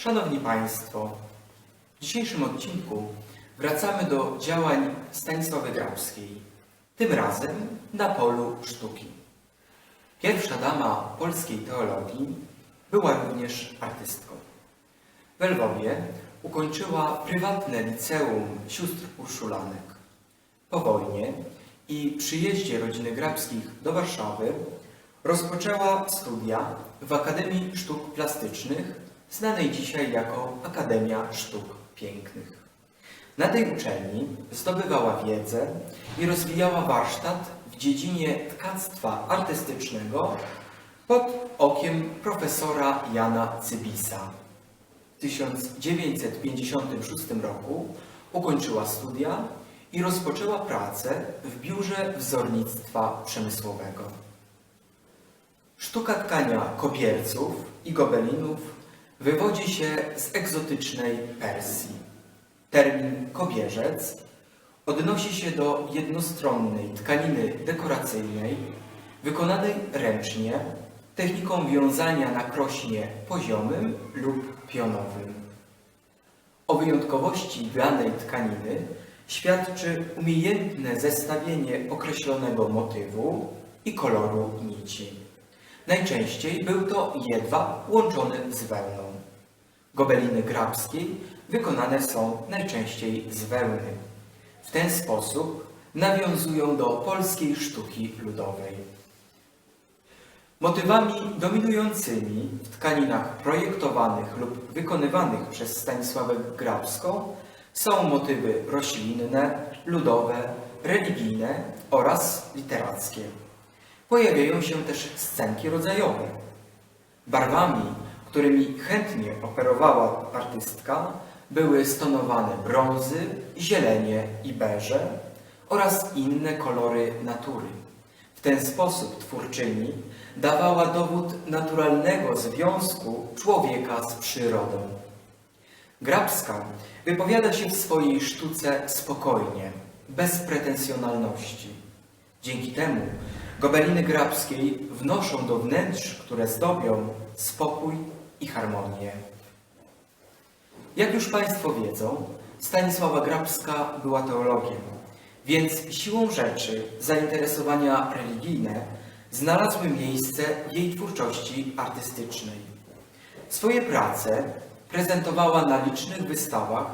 Szanowni Państwo, w dzisiejszym odcinku wracamy do działań Stanisławy Grabskiej, tym razem na polu sztuki. Pierwsza dama polskiej teologii była również artystką. W Lwowie ukończyła prywatne liceum sióstr urszulanek. Po wojnie i przyjeździe rodziny Grabskich do Warszawy rozpoczęła studia w Akademii Sztuk Plastycznych, znanej dzisiaj jako Akademia Sztuk Pięknych. Na tej uczelni zdobywała wiedzę i rozwijała warsztat w dziedzinie tkactwa artystycznego pod okiem profesora Jana Cybisa. W 1956 roku ukończyła studia i rozpoczęła pracę w Biurze Wzornictwa Przemysłowego. Sztuka tkania kobierców i gobelinów wywodzi się z egzotycznej Persji. Termin kobierzec odnosi się do jednostronnej tkaniny dekoracyjnej wykonanej ręcznie techniką wiązania na krośnie poziomym lub pionowym. O wyjątkowości danej tkaniny świadczy umiejętne zestawienie określonego motywu i koloru nici. Najczęściej był to jedwab łączony z wełną. Gobeliny grabskiej wykonane są najczęściej z wełny. W ten sposób nawiązują do polskiej sztuki ludowej. Motywami dominującymi w tkaninach projektowanych lub wykonywanych przez Stanisławę Grabską są motywy roślinne, ludowe, religijne oraz literackie. Pojawiają się też scenki rodzajowe. Barwami, którymi chętnie operowała artystka, były stonowane brązy, zielenie i beże oraz inne kolory natury. W ten sposób twórczyni dawała dowód naturalnego związku człowieka z przyrodą. Grabska wypowiada się w swojej sztuce spokojnie, bez pretensjonalności. Dzięki temu gobeliny grabskiej wnoszą do wnętrz, które zdobią, spokój i harmonię. Jak już Państwo wiedzą, Stanisława Grabska była teologiem, więc siłą rzeczy zainteresowania religijne znalazły miejsce w jej twórczości artystycznej. Swoje prace prezentowała na licznych wystawach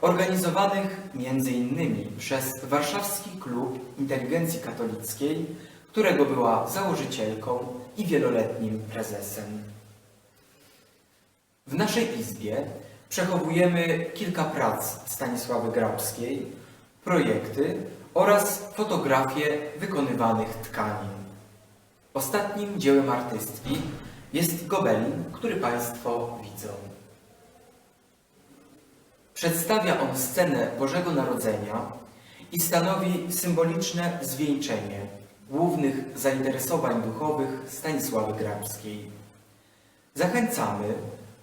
organizowanych m.in. przez Warszawski Klub Inteligencji Katolickiej, którego była założycielką i wieloletnim prezesem. W naszej izbie przechowujemy kilka prac Stanisławy Grabskiej, projekty oraz fotografie wykonywanych tkanin. Ostatnim dziełem artystki jest gobelin, który Państwo widzą. Przedstawia on scenę Bożego Narodzenia i stanowi symboliczne zwieńczenie głównych zainteresowań duchowych Stanisławy Grabskiej. Zachęcamy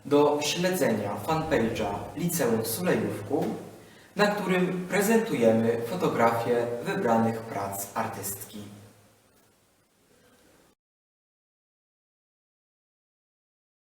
do śledzenia fanpage'a Liceum Sulejówku, na którym prezentujemy fotografie wybranych prac artystki.